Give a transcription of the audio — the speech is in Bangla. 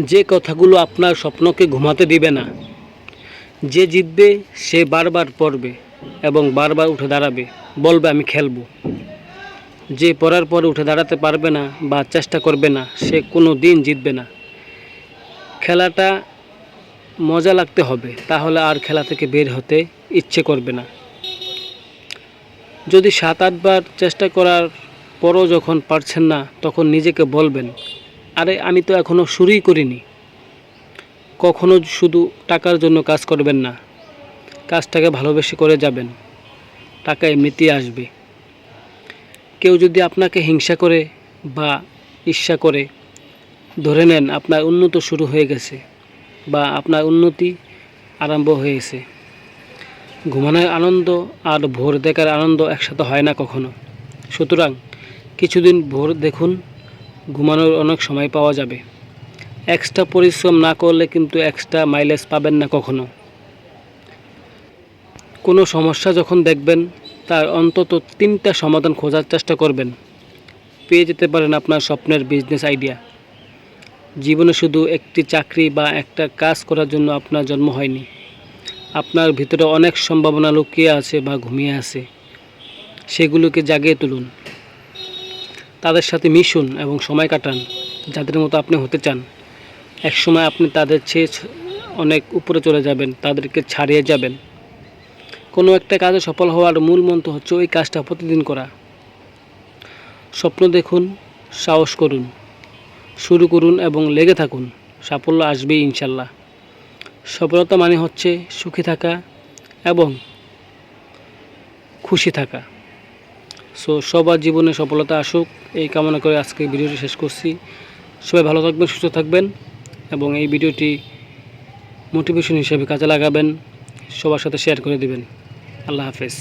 যে কথাগুলো আপনার স্বপ্নকে ঘুমাতে দিবে না। যে জিতবে, সে বারবার পড়বে এবং বারবার উঠে দাঁড়াবে। বলবে, আমি খেলব। যে পড়ার পরে উঠে দাঁড়াতে পারবে না বা চেষ্টা করবে না, সে কোনো দিন জিতবে না। খেলাটা মজা লাগতে হবে, তাহলে আর খেলা থেকে বের হতে ইচ্ছে করবে না। যদি সাত, আটবার চেষ্টা করার পরও যখন পারছেন না, তখন নিজেকে বলবেন আরে আমি তো এখনও শুরুই করিনি। কখনো শুধু টাকার জন্য কাজ করবেন না। কাজটাকে ভালোবেসে করে যাবেন। টাকা এমনিতেই আসবে। কেউ যদি আপনাকে হিংসা করে বা ঈর্ষা করে, ধরে নেন আপনার উন্নত শুরু হয়ে গেছে বা আপনার উন্নতি আরম্ভ হয়েছে। ঘুমানোর আনন্দ আর ভোর দেখার আনন্দ একসাথে হয় না কখনো। সুতরাং কিছুদিন ভোর দেখুন ঘুমানোর অনেক সময় পাওয়া যাবে। এক্সট্রা পরিশ্রম না করলে কিন্তু এক্সট্রা মাইলেজ পাবেন না কখনো। কোনো সমস্যা যখন দেখবেন, তার অন্তত তিনটা সমাধান খোঁজার চেষ্টা করবেন। পেয়ে যেতে পারেন আপনার স্বপ্নের বিজনেস আইডিয়া জীবনে শুধু একটি চাকরি বা একটা কাজ করার জন্য আপনার জন্ম হয়নি। আপনার ভিতরে অনেক সম্ভাবনা লুকিয়ে আছে বা ঘুমিয়ে আছে। সেগুলোকে জাগিয়ে তুলুন। তাদের সাথে মিশুন এবং সময় কাটান, যাদের মতো আপনি হতে চান। একসময় আপনি তাদের চেয়ে অনেক উপরে চলে যাবেন, তাদেরকে ছাড়িয়ে যাবেন। কোনো একটা কাজে সফল হওয়ার মূল মন্ত্র হচ্ছে ওই কাজটা প্রতিদিন করা। স্বপ্ন দেখুন, সাহস করুন, শুরু করুন এবং লেগে থাকুন, সাফল্য আসবেই ইনশাল্লাহ। সফলতা মানে হচ্ছে সুখী থাকা এবং খুশি থাকা। সো সবার জীবনে সফলতা আসুক। এই কামনা করে আজকে ভিডিওটি শেষ করছি। সবাই ভালো থাকবেন, সুস্থ থাকবেন এবং এই ভিডিওটি মোটিভেশন হিসেবে কাজে লাগাবেন। সবার সাথে শেয়ার করে দিবেন। আল্লাহ হাফেজ।